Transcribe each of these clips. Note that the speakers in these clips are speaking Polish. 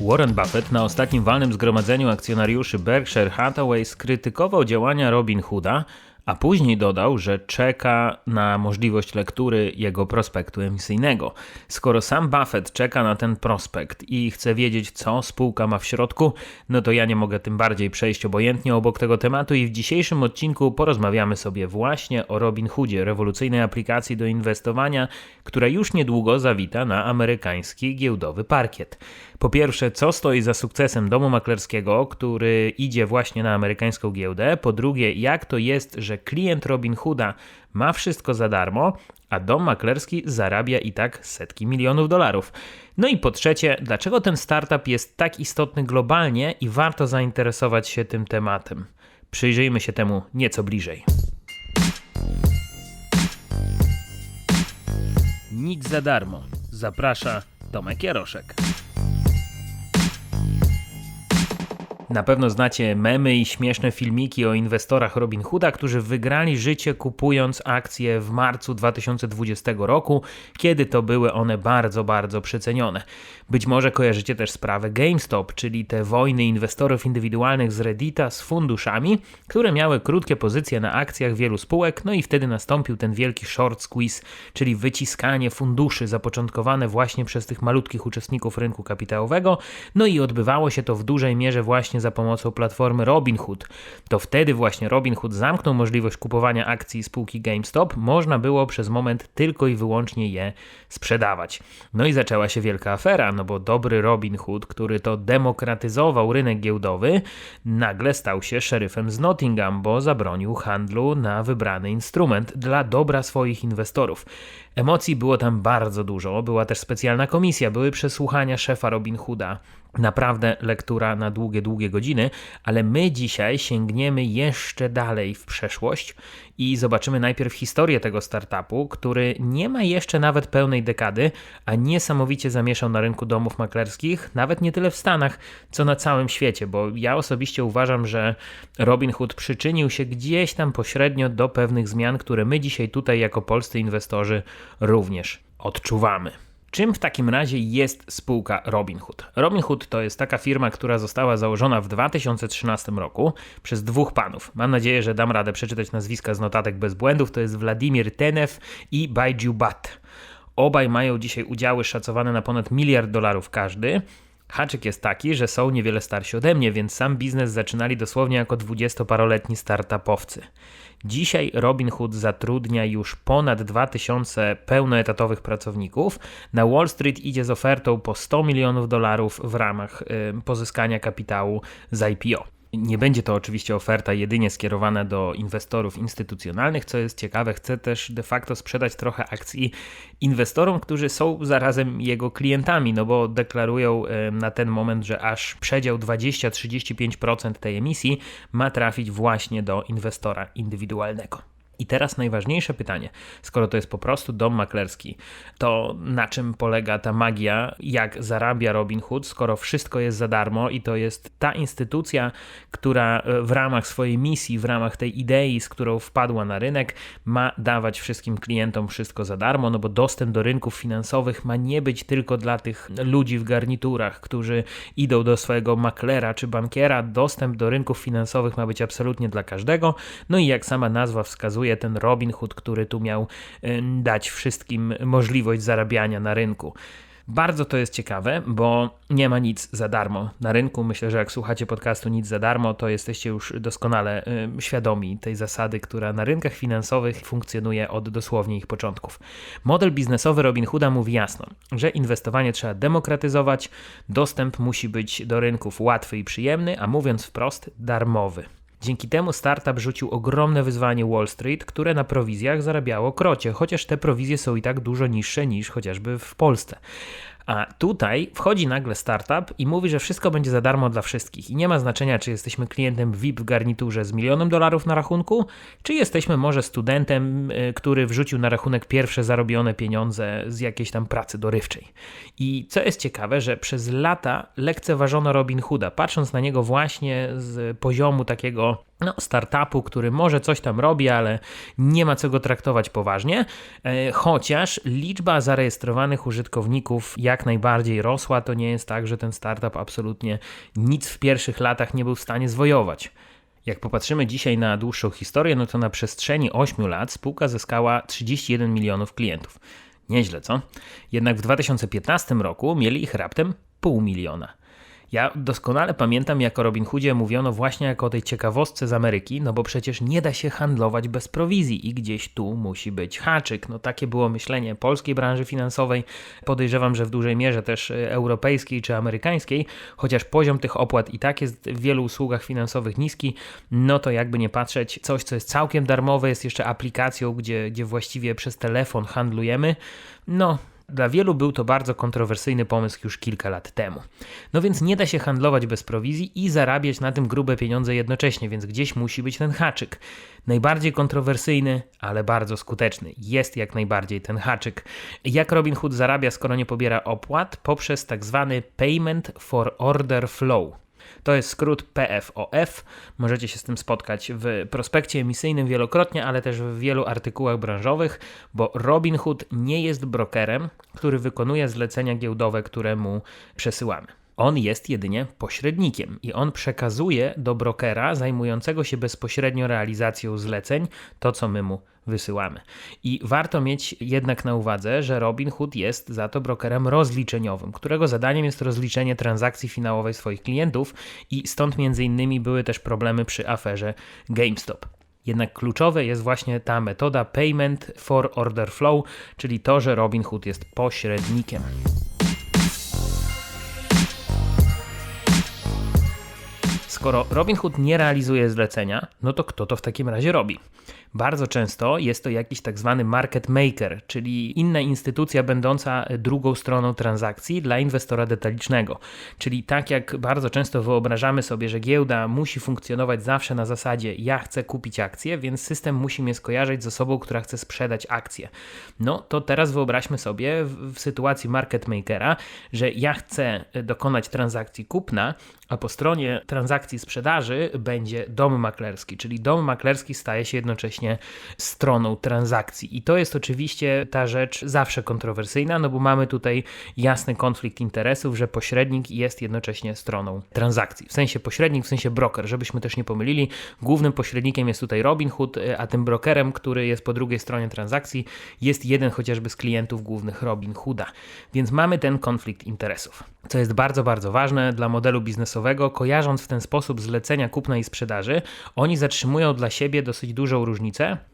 Warren Buffett na ostatnim walnym zgromadzeniu akcjonariuszy Berkshire Hathaway skrytykował działania Robin Hooda, a później dodał, że czeka na możliwość lektury jego prospektu emisyjnego. Skoro sam Buffett czeka na ten prospekt i chce wiedzieć, co spółka ma w środku, no to ja nie mogę tym bardziej przejść obojętnie obok tego tematu i w dzisiejszym odcinku porozmawiamy sobie właśnie o Robin Hoodzie, rewolucyjnej aplikacji do inwestowania, która już niedługo zawita na amerykański giełdowy parkiet. Po pierwsze, co stoi za sukcesem domu maklerskiego, który idzie właśnie na amerykańską giełdę? Po drugie, jak to jest, że klient Robin Hooda ma wszystko za darmo, a dom maklerski zarabia i tak setki milionów dolarów. No i po trzecie, dlaczego ten startup jest tak istotny globalnie i warto zainteresować się tym tematem? Przyjrzyjmy się temu nieco bliżej. Nic za darmo. Zaprasza Tomek Jaroszek. Na pewno znacie memy i śmieszne filmiki o inwestorach Robin Hooda, którzy wygrali życie kupując akcje w marcu 2020 roku, kiedy to były one bardzo, bardzo przecenione. Być może kojarzycie też sprawę GameStop, czyli te wojny inwestorów indywidualnych z Reddita z funduszami, które miały krótkie pozycje na akcjach wielu spółek, no i wtedy nastąpił ten wielki short squeeze, czyli wyciskanie funduszy zapoczątkowane właśnie przez tych malutkich uczestników rynku kapitałowego, no i odbywało się to w dużej mierze właśnie za pomocą platformy Robinhood. To wtedy właśnie Robinhood zamknął możliwość kupowania akcji spółki GameStop, można było przez moment tylko i wyłącznie je sprzedawać. No i zaczęła się wielka afera, no bo dobry Robin Hood, który to demokratyzował rynek giełdowy, nagle stał się szeryfem z Nottingham, bo zabronił handlu na wybrany instrument dla dobra swoich inwestorów. Emocji było tam bardzo dużo, była też specjalna komisja, były przesłuchania szefa Robin Hooda. Naprawdę lektura na długie, długie godziny, ale my dzisiaj sięgniemy jeszcze dalej w przeszłość i zobaczymy najpierw historię tego startupu, który nie ma jeszcze nawet pełnej dekady, a niesamowicie zamieszał na rynku domów maklerskich, nawet nie tyle w Stanach, co na całym świecie, bo ja osobiście uważam, że Robinhood przyczynił się gdzieś tam pośrednio do pewnych zmian, które my dzisiaj tutaj jako polscy inwestorzy również odczuwamy. Czym w takim razie jest spółka Robinhood? Robinhood to jest taka firma, która została założona w 2013 roku przez dwóch panów. Mam nadzieję, że dam radę przeczytać nazwiska z notatek bez błędów. To jest Wladimir Tenew i Baiju Bat. Obaj mają dzisiaj udziały szacowane na ponad miliard dolarów każdy. Haczyk jest taki, że są niewiele starsi ode mnie, więc sam biznes zaczynali dosłownie jako dwudziestoparoletni startupowcy. Dzisiaj Robinhood zatrudnia już ponad 2000 pełnoetatowych pracowników. Na Wall Street idzie z ofertą po 100 milionów dolarów w ramach y, pozyskania kapitału z IPO. Nie będzie to oczywiście oferta jedynie skierowana do inwestorów instytucjonalnych, co jest ciekawe, chce też de facto sprzedać trochę akcji inwestorom, którzy są zarazem jego klientami, no bo deklarują na ten moment, że aż przedział 20-35% tej emisji ma trafić właśnie do inwestora indywidualnego. I teraz najważniejsze pytanie, skoro to jest po prostu dom maklerski, to na czym polega ta magia, jak zarabia Robinhood, skoro wszystko jest za darmo i to jest ta instytucja, która e, w ramach swojej misji, w ramach tej idei, z którą wpadła na rynek, ma dawać wszystkim klientom wszystko za darmo, no bo dostęp do rynków finansowych ma nie być tylko dla tych ludzi w garniturach, którzy idą do swojego maklera czy bankiera, dostęp do rynków finansowych ma być absolutnie dla każdego, no i jak sama nazwa wskazuje, ten Robin Hood, który tu miał y, dać wszystkim możliwość zarabiania na rynku. Bardzo to jest ciekawe, bo nie ma nic za darmo na rynku. Myślę, że jak słuchacie podcastu Nic za darmo, to jesteście już doskonale y, świadomi tej zasady, która na rynkach finansowych funkcjonuje od dosłownie ich początków. Model biznesowy Robinhooda mówi jasno, że inwestowanie trzeba demokratyzować, dostęp musi być do rynków łatwy i przyjemny, a mówiąc wprost, darmowy. Dzięki temu startup rzucił ogromne wyzwanie Wall Street, które na prowizjach zarabiało krocie, chociaż te prowizje są i tak dużo niższe niż chociażby w Polsce. A tutaj wchodzi nagle startup i mówi, że wszystko będzie za darmo dla wszystkich. I nie ma znaczenia, czy jesteśmy klientem VIP w garniturze z milionem dolarów na rachunku, czy jesteśmy może studentem, y, który wrzucił na rachunek pierwsze zarobione pieniądze z jakiejś tam pracy dorywczej. I co jest ciekawe, że przez lata lekceważono Robin Hooda, patrząc na niego właśnie z poziomu takiego no, startupu, który może coś tam robi, ale nie ma co go traktować poważnie, e, chociaż liczba zarejestrowanych użytkowników jak najbardziej rosła. To nie jest tak, że ten startup absolutnie nic w pierwszych latach nie był w stanie zwojować. Jak popatrzymy dzisiaj na dłuższą historię, no to na przestrzeni 8 lat spółka zyskała 31 milionów klientów. Nieźle, co? Jednak w 2015 roku mieli ich raptem pół miliona. Ja doskonale pamiętam, jak o Robin Hoodzie mówiono właśnie jako o tej ciekawostce z Ameryki, no bo przecież nie da się handlować bez prowizji i gdzieś tu musi być haczyk. No takie było myślenie polskiej branży finansowej, podejrzewam, że w dużej mierze też e, europejskiej czy amerykańskiej, chociaż poziom tych opłat i tak jest w wielu usługach finansowych niski, no to jakby nie patrzeć, coś co jest całkiem darmowe jest jeszcze aplikacją, gdzie, gdzie właściwie przez telefon handlujemy, no dla wielu był to bardzo kontrowersyjny pomysł już kilka lat temu. No więc nie da się handlować bez prowizji i zarabiać na tym grube pieniądze jednocześnie, więc gdzieś musi być ten haczyk. Najbardziej kontrowersyjny, ale bardzo skuteczny. Jest jak najbardziej ten haczyk. Jak Robinhood zarabia, skoro nie pobiera opłat? Poprzez tak zwany Payment for Order Flow. To jest skrót PFOF. Możecie się z tym spotkać w prospekcie emisyjnym wielokrotnie, ale też w wielu artykułach branżowych, bo Robinhood nie jest brokerem, który wykonuje zlecenia giełdowe, które mu przesyłamy. On jest jedynie pośrednikiem i on przekazuje do brokera zajmującego się bezpośrednio realizacją zleceń to, co my mu wysyłamy. I warto mieć jednak na uwadze, że Robinhood jest za to brokerem rozliczeniowym, którego zadaniem jest rozliczenie transakcji finałowej swoich klientów i stąd między innymi były też problemy przy aferze GameStop. Jednak kluczowe jest właśnie ta metoda Payment for Order Flow, czyli to, że Robinhood jest pośrednikiem. Skoro Robinhood nie realizuje zlecenia, no to kto to w takim razie robi? Bardzo często jest to jakiś tak zwany market maker, czyli inna instytucja będąca drugą stroną transakcji dla inwestora detalicznego. Czyli tak jak bardzo często wyobrażamy sobie, że giełda musi funkcjonować zawsze na zasadzie ja chcę kupić akcję, więc system musi mnie skojarzyć z osobą, która chce sprzedać akcję. No to teraz wyobraźmy sobie w, w sytuacji market makera, że ja chcę dokonać transakcji kupna, a po stronie transakcji sprzedaży będzie dom maklerski, czyli dom maklerski staje się jednocześnie stroną transakcji. I to jest oczywiście ta rzecz zawsze kontrowersyjna, no bo mamy tutaj jasny konflikt interesów, że pośrednik jest jednocześnie stroną transakcji. W sensie pośrednik, w sensie broker, żebyśmy też nie pomylili. Głównym pośrednikiem jest tutaj Robinhood, a tym brokerem, który jest po drugiej stronie transakcji, jest jeden chociażby z klientów głównych Robinhooda. Więc mamy ten konflikt interesów. Co jest bardzo, bardzo ważne dla modelu biznesowego, kojarząc w ten sposób zlecenia kupna i sprzedaży, oni zatrzymują dla siebie dosyć dużą różnicę,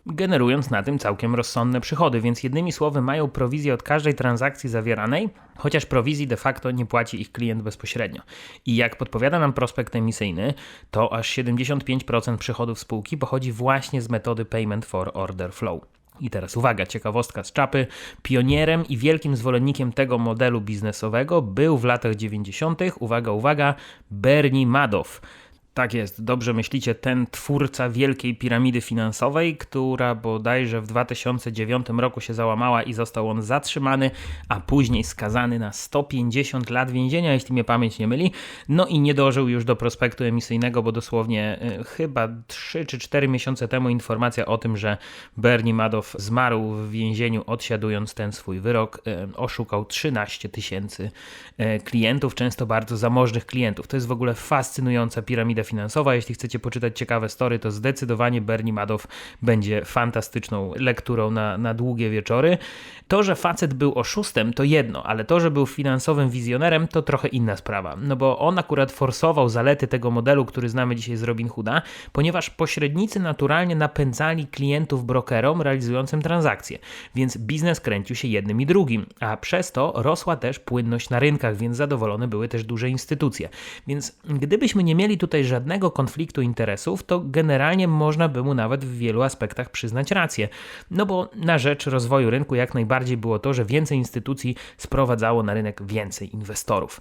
generując na tym całkiem rozsądne przychody, więc jednymi słowy mają prowizję od każdej transakcji zawieranej, chociaż prowizji de facto nie płaci ich klient bezpośrednio. I jak podpowiada nam prospekt emisyjny, to aż 75% przychodów spółki pochodzi właśnie z metody Payment for Order Flow. I teraz uwaga, ciekawostka z czapy. Pionierem i wielkim zwolennikiem tego modelu biznesowego był w latach 90., uwaga, uwaga, Bernie Madoff tak jest, dobrze myślicie, ten twórca wielkiej piramidy finansowej, która bodajże w 2009 roku się załamała i został on zatrzymany, a później skazany na 150 lat więzienia, jeśli mnie pamięć nie myli. No i nie dożył już do prospektu emisyjnego, bo dosłownie y, chyba 3 czy 4 miesiące temu informacja o tym, że Bernie Madoff zmarł w więzieniu, odsiadując ten swój wyrok, y, oszukał 13 tysięcy y, klientów, często bardzo zamożnych klientów. To jest w ogóle fascynująca piramida finansowa. Jeśli chcecie poczytać ciekawe story, to zdecydowanie Bernie Madoff będzie fantastyczną lekturą na, na długie wieczory. To, że facet był oszustem, to jedno, ale to, że był finansowym wizjonerem, to trochę inna sprawa. No bo on akurat forsował zalety tego modelu, który znamy dzisiaj z Robinhooda, ponieważ pośrednicy naturalnie napędzali klientów brokerom realizującym transakcje, więc biznes kręcił się jednym i drugim, a przez to rosła też płynność na rynkach, więc zadowolone były też duże instytucje. Więc gdybyśmy nie mieli tutaj żadnego konfliktu interesów, to generalnie można by mu nawet w wielu aspektach przyznać rację. No bo na rzecz rozwoju rynku jak najbardziej było to, że więcej instytucji sprowadzało na rynek więcej inwestorów.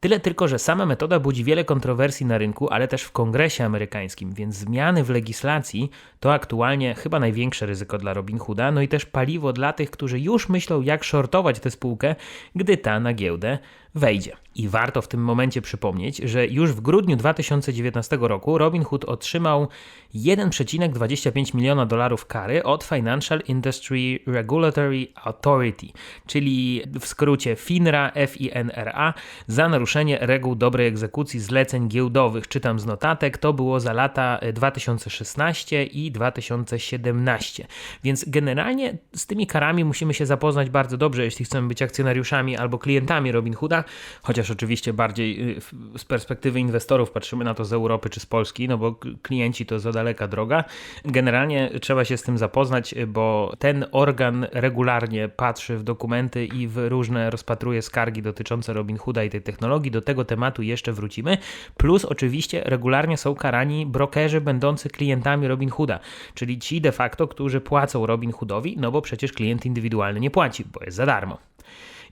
Tyle tylko, że sama metoda budzi wiele kontrowersji na rynku, ale też w kongresie amerykańskim, więc zmiany w legislacji to aktualnie chyba największe ryzyko dla Robinhooda, no i też paliwo dla tych, którzy już myślą, jak shortować tę spółkę, gdy ta na giełdę wejdzie. I warto w tym momencie przypomnieć, że już w grudniu 2019 roku Robinhood otrzymał 1,25 miliona dolarów kary od Financial Industry Regulatory Authority, czyli w skrócie FINRA, FINRA, za naruszenie reguł dobrej egzekucji zleceń giełdowych. Czytam z notatek, to było za lata 2016 i 2017. Więc generalnie z tymi karami musimy się zapoznać bardzo dobrze, jeśli chcemy być akcjonariuszami albo klientami Robinhooda, chociaż oczywiście bardziej y, z perspektywy inwestorów patrzymy na to z Europy czy z Polski, no bo klienci to za daleka droga. Generalnie trzeba się z tym zapoznać, bo ten organ regularnie patrzy w dokumenty i w różne rozpatruje skargi dotyczące Robinhooda i tej technologii. Do tego tematu jeszcze wrócimy. Plus oczywiście regularnie są karani brokerzy będący klientami Robinhooda, czyli ci de facto, którzy płacą Robinhoodowi, no bo przecież klient indywidualny nie płaci, bo jest za darmo.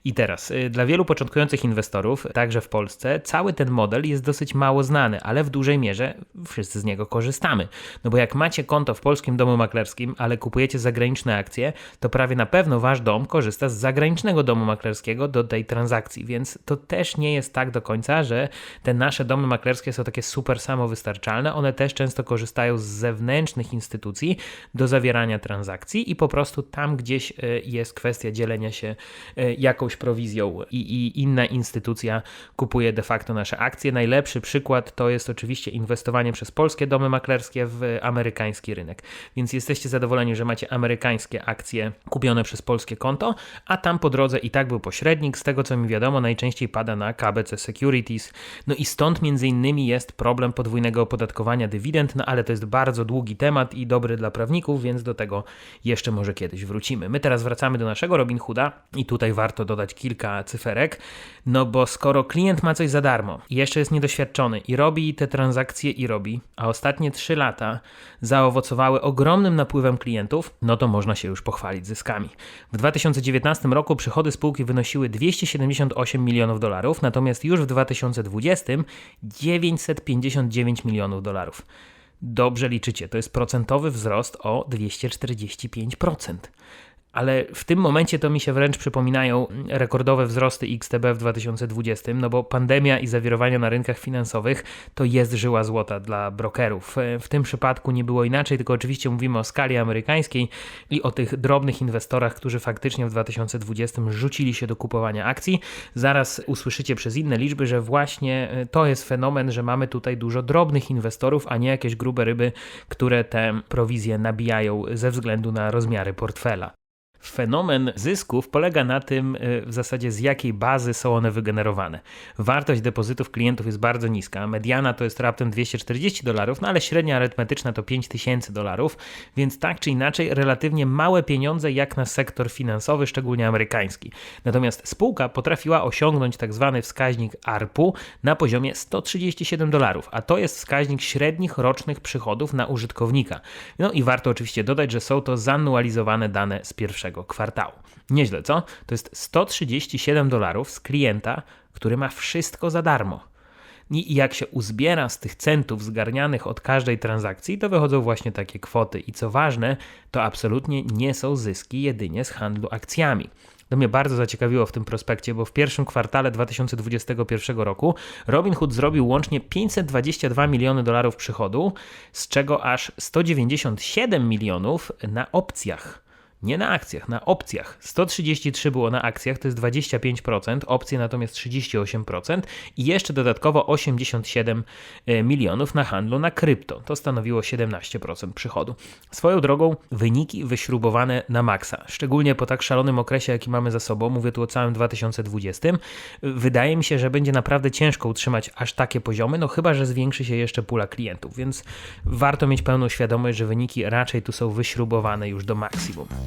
I teraz, y, dla wielu początkujących inwestorów, także w Polsce, cały ten model jest dosyć mało znany, ale w dużej mierze wszyscy z niego korzystamy. No bo jak macie konto w polskim domu maklerskim, ale kupujecie zagraniczne akcje, to prawie na pewno wasz dom korzysta z zagranicznego domu maklerskiego do tej transakcji, więc to też nie jest tak do końca, że te nasze domy maklerskie są takie super samowystarczalne. One też często korzystają z zewnętrznych instytucji do zawierania transakcji i po prostu tam gdzieś y, jest kwestia dzielenia się y, jakąś jakąś prowizją i, i inna instytucja kupuje de facto nasze akcje. Najlepszy przykład to jest oczywiście inwestowanie przez polskie domy maklerskie w amerykański rynek. Więc jesteście zadowoleni, że macie amerykańskie akcje kupione przez polskie konto, a tam po drodze i tak był pośrednik. Z tego co mi wiadomo, najczęściej pada na KBC Securities. No i stąd między innymi jest problem podwójnego opodatkowania dywidend, no ale to jest bardzo długi temat i dobry dla prawników, więc do tego jeszcze może kiedyś wrócimy. My teraz wracamy do naszego Robinhooda i tutaj warto dodać kilka cyferek, no bo skoro klient ma coś za darmo jeszcze jest niedoświadczony i robi te transakcje i robi, a ostatnie 3 lata zaowocowały ogromnym napływem klientów, no to można się już pochwalić zyskami. W 2019 roku przychody spółki wynosiły 278 milionów dolarów, natomiast już w 2020 959 milionów dolarów. Dobrze liczycie, to jest procentowy wzrost o 245% ale w tym momencie to mi się wręcz przypominają rekordowe wzrosty XTB w 2020, no bo pandemia i zawirowania na rynkach finansowych to jest żyła złota dla brokerów. W tym przypadku nie było inaczej, tylko oczywiście mówimy o skali amerykańskiej i o tych drobnych inwestorach, którzy faktycznie w 2020 rzucili się do kupowania akcji. Zaraz usłyszycie przez inne liczby, że właśnie e, to jest fenomen, że mamy tutaj dużo drobnych inwestorów, a nie jakieś grube ryby, które te prowizje nabijają ze względu na rozmiary portfela. Fenomen zysków polega na tym y, w zasadzie z jakiej bazy są one wygenerowane. Wartość depozytów klientów jest bardzo niska. Mediana to jest raptem 240 dolarów, no ale średnia arytmetyczna to 5000 dolarów, więc tak czy inaczej relatywnie małe pieniądze jak na sektor finansowy, szczególnie amerykański. Natomiast spółka potrafiła osiągnąć tak zwany wskaźnik ARPU na poziomie 137 dolarów, a to jest wskaźnik średnich rocznych przychodów na użytkownika. No i warto oczywiście dodać, że są to zanualizowane dane z pierwszego pierwszego kwartału. Nieźle, co? To jest 137 dolarów z klienta, który ma wszystko za darmo. I jak się uzbiera z tych centów zgarnianych od każdej transakcji, to wychodzą właśnie takie kwoty. I co ważne, to absolutnie nie są zyski jedynie z handlu akcjami. To mnie bardzo zaciekawiło w tym prospekcie, bo w pierwszym kwartale 2021 roku Robinhood zrobił łącznie 522 miliony dolarów przychodu, z czego aż 197 milionów na opcjach. Nie na akcjach, na opcjach. 133 było na akcjach, to jest 25%, opcje natomiast 38% i jeszcze dodatkowo 87 e, milionów na handlu na krypto. To stanowiło 17% przychodu. Swoją drogą wyniki wyśrubowane na maksa, szczególnie po tak szalonym okresie, jaki mamy za sobą, mówię tu o całym 2020. Wydaje mi się, że będzie naprawdę ciężko utrzymać aż takie poziomy, no chyba, że zwiększy się jeszcze pula klientów, więc warto mieć pełną świadomość, że wyniki raczej tu są wyśrubowane już do maksimum.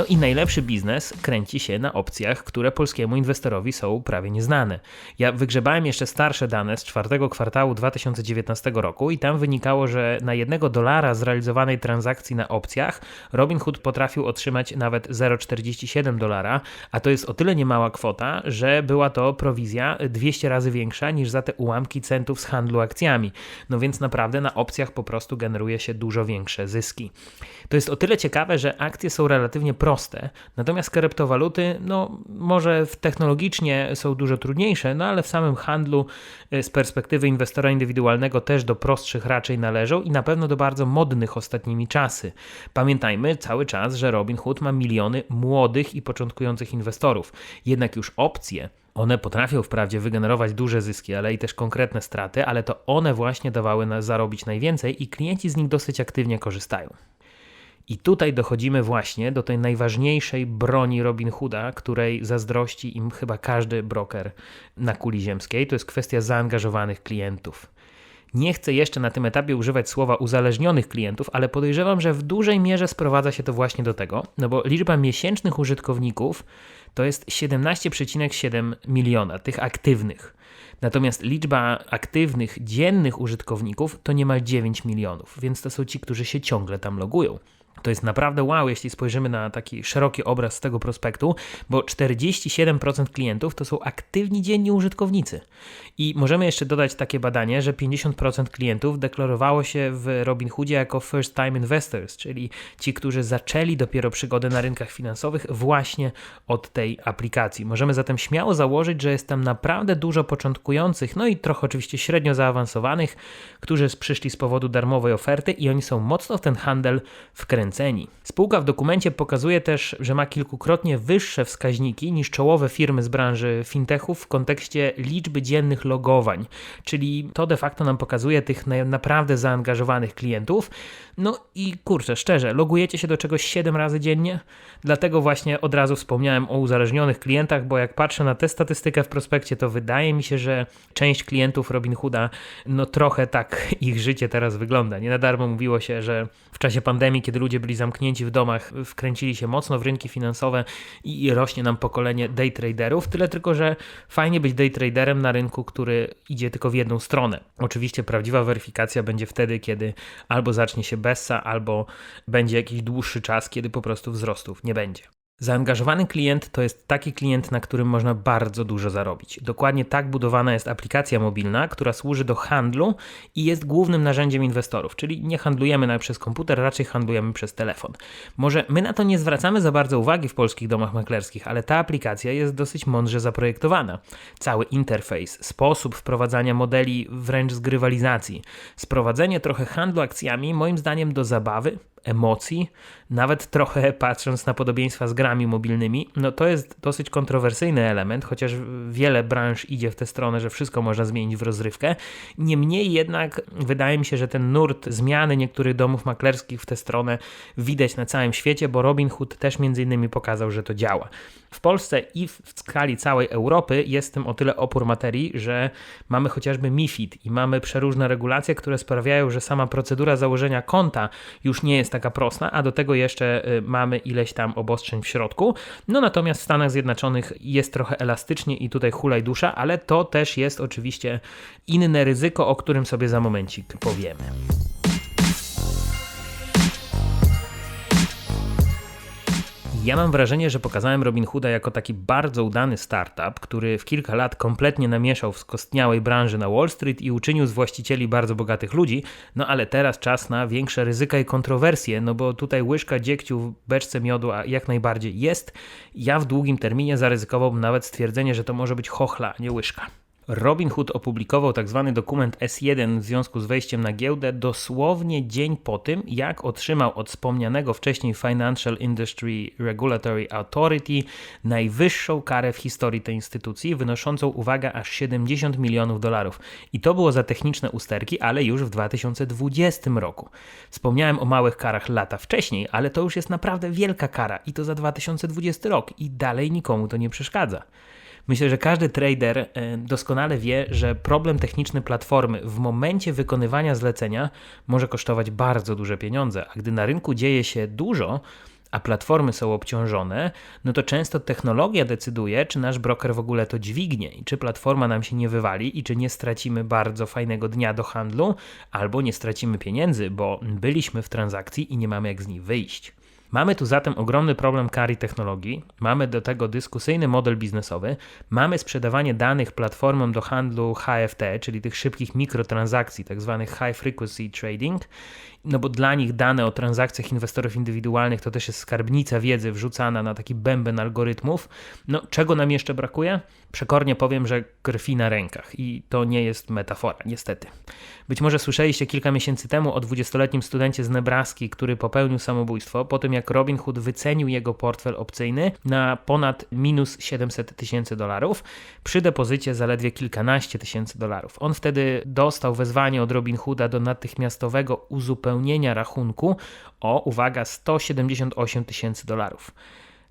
No i najlepszy biznes kręci się na opcjach, które polskiemu inwestorowi są prawie nieznane. Ja wygrzebałem jeszcze starsze dane z czwartego kwartału 2019 roku i tam wynikało, że na jednego dolara zrealizowanej transakcji na opcjach Robinhood potrafił otrzymać nawet 0,47 dolara, a to jest o tyle niemała kwota, że była to prowizja 200 razy większa niż za te ułamki centów z handlu akcjami. No więc naprawdę na opcjach po prostu generuje się dużo większe zyski. To jest o tyle ciekawe, że akcje są relatywnie proste, natomiast kryptowaluty, no może technologicznie są dużo trudniejsze, no ale w samym handlu y, z perspektywy inwestora indywidualnego też do prostszych raczej należą i na pewno do bardzo modnych ostatnimi czasy. Pamiętajmy cały czas, że Robinhood ma miliony młodych i początkujących inwestorów. Jednak już opcje one potrafią wprawdzie wygenerować duże zyski, ale i też konkretne straty, ale to one właśnie dawały zarobić najwięcej i klienci z nich dosyć aktywnie korzystają. I tutaj dochodzimy właśnie do tej najważniejszej broni Robin Hooda, której zazdrości im chyba każdy broker na kuli ziemskiej. To jest kwestia zaangażowanych klientów. Nie chcę jeszcze na tym etapie używać słowa uzależnionych klientów, ale podejrzewam, że w dużej mierze sprowadza się to właśnie do tego, no bo liczba miesięcznych użytkowników to jest 17,7 miliona tych aktywnych. Natomiast liczba aktywnych dziennych użytkowników to niemal 9 milionów, więc to są ci, którzy się ciągle tam logują. To jest naprawdę wow, jeśli spojrzymy na taki szeroki obraz z tego prospektu, bo 47% klientów to są aktywni dzienni użytkownicy. I możemy jeszcze dodać takie badanie, że 50% klientów deklarowało się w Robinhoodzie jako first time investors, czyli ci, którzy zaczęli dopiero przygodę na rynkach finansowych właśnie od tej aplikacji. Możemy zatem śmiało założyć, że jest tam naprawdę dużo początkujących, no i trochę oczywiście średnio zaawansowanych, którzy przyszli z powodu darmowej oferty i oni są mocno w ten handel wkręceni zachęceni. Spółka w dokumencie pokazuje też, że ma kilkukrotnie wyższe wskaźniki niż czołowe firmy z branży fintechów w kontekście liczby dziennych logowań, czyli to de facto nam pokazuje tych naprawdę zaangażowanych klientów. No i kurczę, szczerze, logujecie się do czegoś 7 razy dziennie? Dlatego właśnie od razu wspomniałem o uzależnionych klientach, bo jak patrzę na tę statystykę w prospekcie, to wydaje mi się, że część klientów Robinhooda, no trochę tak ich życie teraz wygląda. Nie na darmo mówiło się, że w czasie pandemii, kiedy ludzie byli zamknięci w domach, wkręcili się mocno w rynki finansowe i rośnie nam pokolenie day traderów. Tyle tylko, że fajnie być day traderem na rynku, który idzie tylko w jedną stronę. Oczywiście prawdziwa weryfikacja będzie wtedy, kiedy albo zacznie się bessa, albo będzie jakiś dłuższy czas, kiedy po prostu wzrostów nie będzie. Zaangażowany klient to jest taki klient, na którym można bardzo dużo zarobić. Dokładnie tak budowana jest aplikacja mobilna, która służy do handlu i jest głównym narzędziem inwestorów, czyli nie handlujemy przez komputer, raczej handlujemy przez telefon. Może my na to nie zwracamy za bardzo uwagi w polskich domach maklerskich, ale ta aplikacja jest dosyć mądrze zaprojektowana. Cały interfejs, sposób wprowadzania modeli wręcz zgrywalizacji, sprowadzenie trochę handlu akcjami, moim zdaniem do zabawy, emocji, nawet trochę patrząc na podobieństwa z grami mobilnymi, no to jest dosyć kontrowersyjny element, chociaż wiele branż idzie w tę stronę, że wszystko można zmienić w rozrywkę. Niemniej jednak wydaje mi się, że ten nurt zmiany niektórych domów maklerskich w tę stronę widać na całym świecie, bo Robinhood też między innymi pokazał, że to działa. W Polsce i w skali całej Europy jest tym o tyle opór materii, że mamy chociażby MIFID i mamy przeróżne regulacje, które sprawiają, że sama procedura założenia konta już nie jest jest taka prosta, a do tego jeszcze y, mamy ileś tam obostrzeń w środku. No natomiast w Stanach Zjednoczonych jest trochę elastycznie i tutaj hulaj dusza, ale to też jest oczywiście inne ryzyko, o którym sobie za momencik powiemy. Ja mam wrażenie, że pokazałem Robin Hooda jako taki bardzo udany startup, który w kilka lat kompletnie namieszał w skostniałej branży na Wall Street i uczynił z właścicieli bardzo bogatych ludzi, no ale teraz czas na większe ryzyka i kontrowersje, no bo tutaj łyżka dziegciu w beczce miodu a jak najbardziej jest. Ja w długim terminie zaryzykowałbym nawet stwierdzenie, że to może być chochla, a nie łyżka. Robinhood opublikował tzw. Tak dokument S1 w związku z wejściem na giełdę dosłownie dzień po tym, jak otrzymał od wspomnianego wcześniej Financial Industry Regulatory Authority najwyższą karę w historii tej instytucji, wynoszącą, uwaga, aż 70 milionów dolarów. I to było za techniczne usterki, ale już w 2020 roku. Wspomniałem o małych karach lata wcześniej, ale to już jest naprawdę wielka kara i to za 2020 rok i dalej nikomu to nie przeszkadza. Myślę, że każdy trader e, doskonale wie, że problem techniczny platformy w momencie wykonywania zlecenia może kosztować bardzo duże pieniądze, a gdy na rynku dzieje się dużo, a platformy są obciążone, no to często technologia decyduje, czy nasz broker w ogóle to dźwignie i czy platforma nam się nie wywali i czy nie stracimy bardzo fajnego dnia do handlu, albo nie stracimy pieniędzy, bo byliśmy w transakcji i nie mamy jak z niej wyjść. Mamy tu zatem ogromny problem kari technologii, mamy do tego dyskusyjny model biznesowy, mamy sprzedawanie danych platformom do handlu HFT, czyli tych szybkich mikrotransakcji, tak zwanych high frequency trading, no bo dla nich dane o transakcjach inwestorów indywidualnych to też jest skarbnica wiedzy wrzucana na taki bęben algorytmów. No czego nam jeszcze brakuje? Przekornie powiem, że krwi na rękach i to nie jest metafora, niestety. Być może słyszeliście kilka miesięcy temu o 20-letnim studencie z Nebraski, który popełnił samobójstwo po tym, jak Robinhood wycenił jego portfel opcyjny na ponad minus 700 tysięcy dolarów przy depozycie zaledwie kilkanaście tysięcy dolarów. On wtedy dostał wezwanie od Robinhooda do natychmiastowego uzupełnienia rachunku o, uwaga, 178 tysięcy dolarów.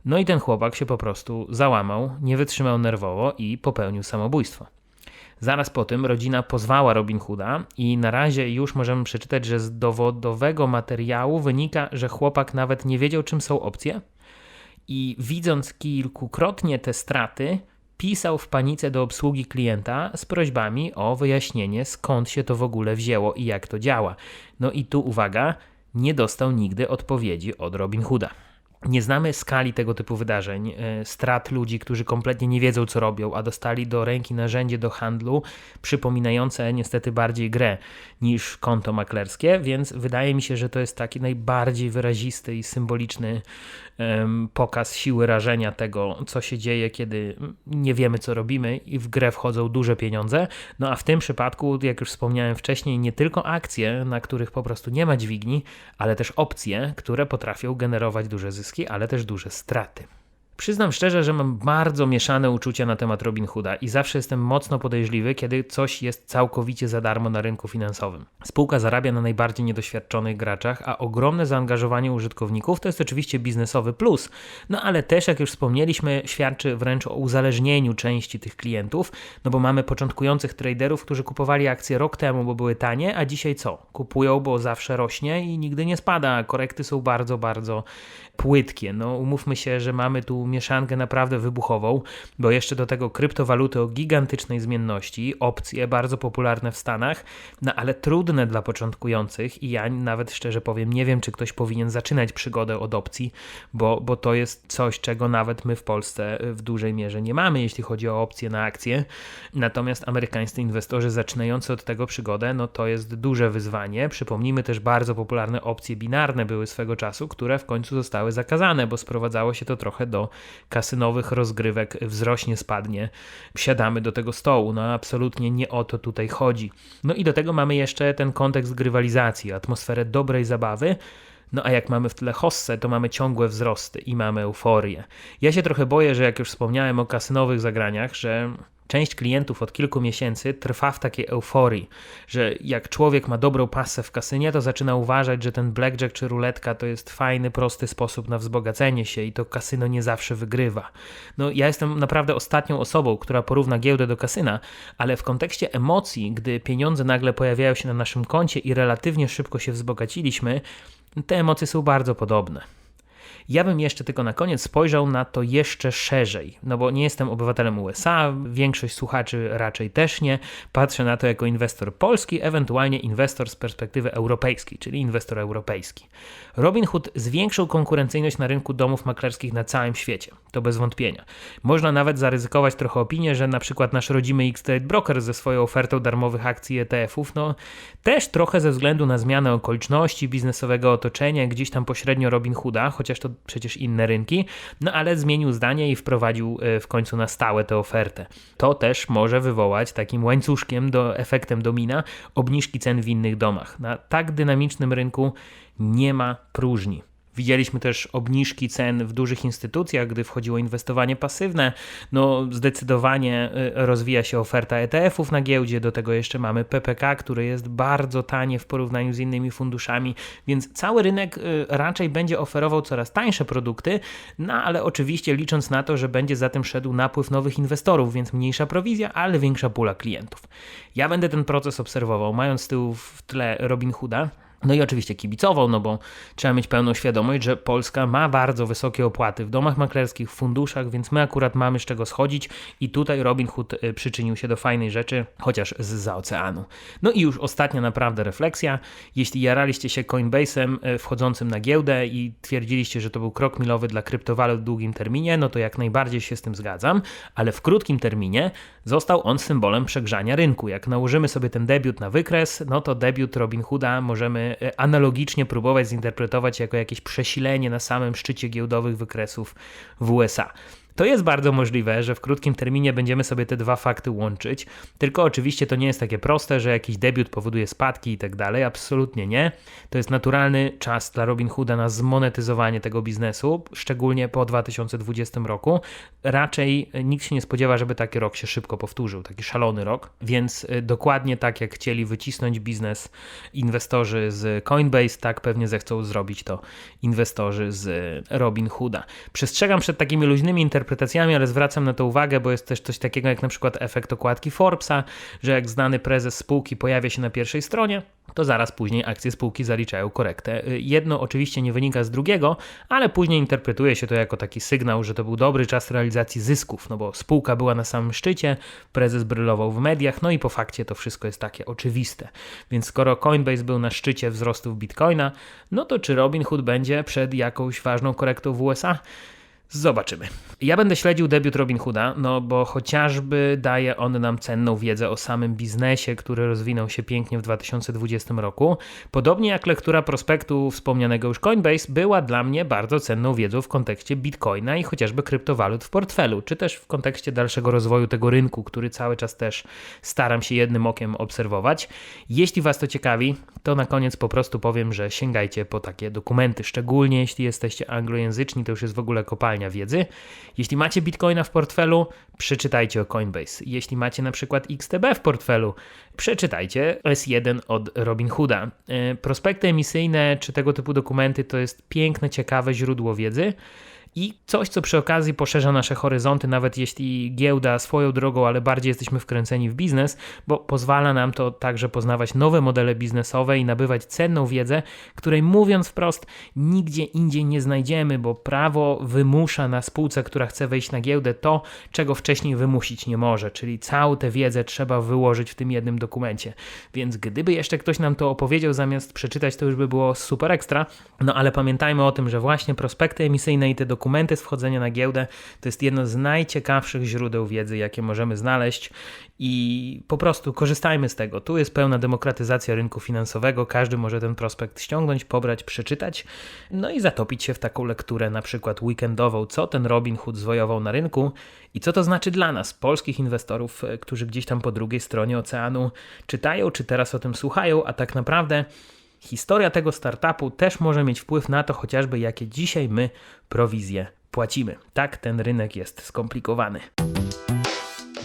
No i ten chłopak się po prostu załamał, nie wytrzymał nerwowo i popełnił samobójstwo. Zaraz po tym rodzina pozwała Robin Hooda i na razie już możemy przeczytać, że z dowodowego materiału wynika, że chłopak nawet nie wiedział, czym są opcje i widząc kilkukrotnie te straty, pisał w panice do obsługi klienta z prośbami o wyjaśnienie, skąd się to w ogóle wzięło i jak to działa. No i tu uwaga, nie dostał nigdy odpowiedzi od Robin Hooda. Nie znamy skali tego typu wydarzeń, e, strat ludzi, którzy kompletnie nie wiedzą, co robią, a dostali do ręki narzędzie do handlu przypominające niestety bardziej grę niż konto maklerskie, więc wydaje mi się, że to jest taki najbardziej wyrazisty i symboliczny pokaz siły rażenia tego, co się dzieje, kiedy nie wiemy, co robimy i w grę wchodzą duże pieniądze. No a w tym przypadku, jak już wspomniałem wcześniej, nie tylko akcje, na których po prostu nie ma dźwigni, ale też opcje, które potrafią generować duże zyski, ale też duże straty. Przyznam szczerze, że mam bardzo mieszane uczucia na temat Robin Hooda i zawsze jestem mocno podejrzliwy, kiedy coś jest całkowicie za darmo na rynku finansowym. Spółka zarabia na najbardziej niedoświadczonych graczach, a ogromne zaangażowanie użytkowników to jest oczywiście biznesowy plus, no ale też, jak już wspomnieliśmy, świadczy wręcz o uzależnieniu części tych klientów, no bo mamy początkujących traderów, którzy kupowali akcje rok temu, bo były tanie, a dzisiaj co? Kupują, bo zawsze rośnie i nigdy nie spada. Korekty są bardzo, bardzo płytkie. No umówmy się, że mamy tu mieszankę naprawdę wybuchową, bo jeszcze do tego kryptowaluty o gigantycznej zmienności, opcje bardzo popularne w Stanach, no ale trudne dla początkujących i ja nawet szczerze powiem, nie wiem, czy ktoś powinien zaczynać przygodę od opcji, bo, bo to jest coś, czego nawet my w Polsce w dużej mierze nie mamy, jeśli chodzi o opcje na akcje. Natomiast amerykańscy inwestorzy zaczynający od tego przygodę, no to jest duże wyzwanie. Przypomnijmy też bardzo popularne opcje binarne były swego czasu, które w końcu zostały zakazane, bo sprowadzało się to trochę do kasynowych rozgrywek wzrośnie, spadnie, siadamy do tego stołu. No absolutnie nie o to tutaj chodzi. No i do tego mamy jeszcze ten kontekst grywalizacji, atmosferę dobrej zabawy. No a jak mamy w tle hossę, to mamy ciągłe wzrosty i mamy euforię. Ja się trochę boję, że jak już wspomniałem o kasynowych zagraniach, że Część klientów od kilku miesięcy trwa w takiej euforii, że jak człowiek ma dobrą pasę w kasynie, to zaczyna uważać, że ten blackjack czy ruletka to jest fajny, prosty sposób na wzbogacenie się i to kasyno nie zawsze wygrywa. No ja jestem naprawdę ostatnią osobą, która porówna giełdę do kasyna, ale w kontekście emocji, gdy pieniądze nagle pojawiają się na naszym koncie i relatywnie szybko się wzbogaciliśmy, te emocje są bardzo podobne. Ja bym jeszcze tylko na koniec spojrzał na to jeszcze szerzej, no bo nie jestem obywatelem USA, większość słuchaczy raczej też nie. Patrzę na to jako inwestor polski, ewentualnie inwestor z perspektywy europejskiej, czyli inwestor europejski. Robinhood zwiększył konkurencyjność na rynku domów maklerskich na całym świecie, to bez wątpienia. Można nawet zaryzykować trochę opinię, że na przykład nasz rodzimy X-Trade Broker ze swoją ofertą darmowych akcji ETF-ów, no też trochę ze względu na zmianę okoliczności biznesowego otoczenia, gdzieś tam pośrednio Robinhooda, chociaż to przecież inne rynki, no ale zmienił zdanie i wprowadził e, w końcu na stałe tę ofertę. To też może wywołać takim łańcuszkiem, do, efektem domina obniżki cen w innych domach. Na tak dynamicznym rynku nie ma próżni. Widzieliśmy też obniżki cen w dużych instytucjach, gdy wchodziło inwestowanie pasywne. No, zdecydowanie y, rozwija się oferta ETF-ów na giełdzie, do tego jeszcze mamy PPK, który jest bardzo tanie w porównaniu z innymi funduszami, więc cały rynek y, raczej będzie oferował coraz tańsze produkty, no ale oczywiście licząc na to, że będzie za tym szedł napływ nowych inwestorów, więc mniejsza prowizja, ale większa pula klientów. Ja będę ten proces obserwował, mając z tyłu w tle Robin Hooda No i oczywiście kibicował, no bo trzeba mieć pełną świadomość, że Polska ma bardzo wysokie opłaty w domach maklerskich, w funduszach, więc my akurat mamy z czego schodzić i tutaj Robin Hood y, przyczynił się do fajnej rzeczy, chociaż z za oceanu. No i już ostatnia naprawdę refleksja. Jeśli jaraliście się Coinbase'em y, wchodzącym na giełdę i twierdziliście, że to był krok milowy dla kryptowalut w długim terminie, no to jak najbardziej się z tym zgadzam, ale w krótkim terminie został on symbolem przegrzania rynku. Jak nałożymy sobie ten debiut na wykres, no to debiut Robin Hooda możemy analogicznie próbować zinterpretować jako jakieś przesilenie na samym szczycie giełdowych wykresów w USA. To jest bardzo możliwe, że w krótkim terminie będziemy sobie te dwa fakty łączyć, tylko oczywiście to nie jest takie proste, że jakiś debiut powoduje spadki i tak dalej, absolutnie nie. To jest naturalny czas dla Robin Hooda na zmonetyzowanie tego biznesu, szczególnie po 2020 roku. Raczej nikt się nie spodziewa, żeby taki rok się szybko powtórzył, taki szalony rok, więc y, dokładnie tak jak chcieli wycisnąć biznes inwestorzy z Coinbase, tak pewnie zechcą zrobić to inwestorzy z Robin Hooda. Przestrzegam przed takimi luźnymi interpretacjami, interpretacjami, ale zwracam na to uwagę, bo jest też coś takiego jak na przykład efekt okładki Forbesa, że jak znany prezes spółki pojawia się na pierwszej stronie, to zaraz później akcje spółki zaliczają korektę. Jedno oczywiście nie wynika z drugiego, ale później interpretuje się to jako taki sygnał, że to był dobry czas realizacji zysków, no bo spółka była na samym szczycie, prezes brylował w mediach, no i po fakcie to wszystko jest takie oczywiste. Więc skoro Coinbase był na szczycie wzrostów Bitcoina, no to czy Robinhood będzie przed jakąś ważną korektą w USA? Zobaczymy. Ja będę śledził debiut Robin Hooda, no bo chociażby daje on nam cenną wiedzę o samym biznesie, który rozwinął się pięknie w 2020 roku. Podobnie jak lektura prospektu wspomnianego już Coinbase była dla mnie bardzo cenną wiedzą w kontekście Bitcoina i chociażby kryptowalut w portfelu, czy też w kontekście dalszego rozwoju tego rynku, który cały czas też staram się jednym okiem obserwować. Jeśli Was to ciekawi, to na koniec po prostu powiem, że sięgajcie po takie dokumenty, szczególnie jeśli jesteście anglojęzyczni, to już jest w ogóle kopalnia wiedzy. Jeśli macie Bitcoina w portfelu, przeczytajcie o Coinbase. Jeśli macie na przykład XTB w portfelu, przeczytajcie S1 od Robinhooda. E, prospekty emisyjne czy tego typu dokumenty to jest piękne, ciekawe źródło wiedzy i coś, co przy okazji poszerza nasze horyzonty, nawet jeśli giełda swoją drogą, ale bardziej jesteśmy wkręceni w biznes, bo pozwala nam to także poznawać nowe modele biznesowe i nabywać cenną wiedzę, której mówiąc wprost nigdzie indziej nie znajdziemy, bo prawo wymusza na spółce, która chce wejść na giełdę to, czego wcześniej wymusić nie może, czyli całą tę wiedzę trzeba wyłożyć w tym jednym dokumencie. Więc gdyby jeszcze ktoś nam to opowiedział zamiast przeczytać, to już by było super ekstra. No ale pamiętajmy o tym, że właśnie prospekty emisyjne i te dokumenty dokumenty z wchodzenia na giełdę. To jest jedno z najciekawszych źródeł wiedzy, jakie możemy znaleźć. I po prostu korzystajmy z tego. Tu jest pełna demokratyzacja rynku finansowego, każdy może ten prospekt ściągnąć, pobrać, przeczytać, no i zatopić się w taką lekturę na przykład weekendową, co ten Robin Hood zwojował na rynku i co to znaczy dla nas, polskich inwestorów, e, którzy gdzieś tam po drugiej stronie oceanu czytają, czy teraz o tym słuchają, a tak naprawdę Historia tego startupu też może mieć wpływ na to chociażby, jakie dzisiaj my prowizje płacimy. Tak, ten rynek jest skomplikowany.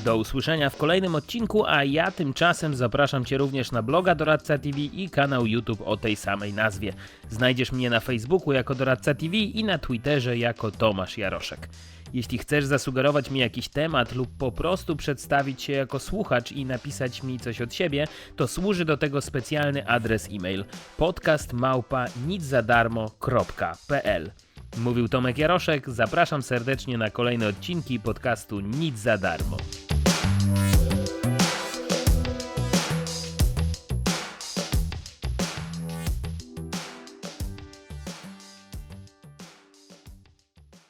Do usłyszenia w kolejnym odcinku, a ja tymczasem zapraszam Cię również na bloga Doradca TV i kanał YouTube o tej samej nazwie. Znajdziesz mnie na Facebooku jako Doradca TV i na Twitterze jako Tomasz Jaroszek. Jeśli chcesz zasugerować mi jakiś temat lub po prostu przedstawić się jako słuchacz i napisać mi coś od siebie, to służy do tego specjalny adres e-mail podcastmałpa.niczadarmo.pl Mówił Tomek Jaroszek, zapraszam serdecznie na kolejne odcinki podcastu Nic za darmo.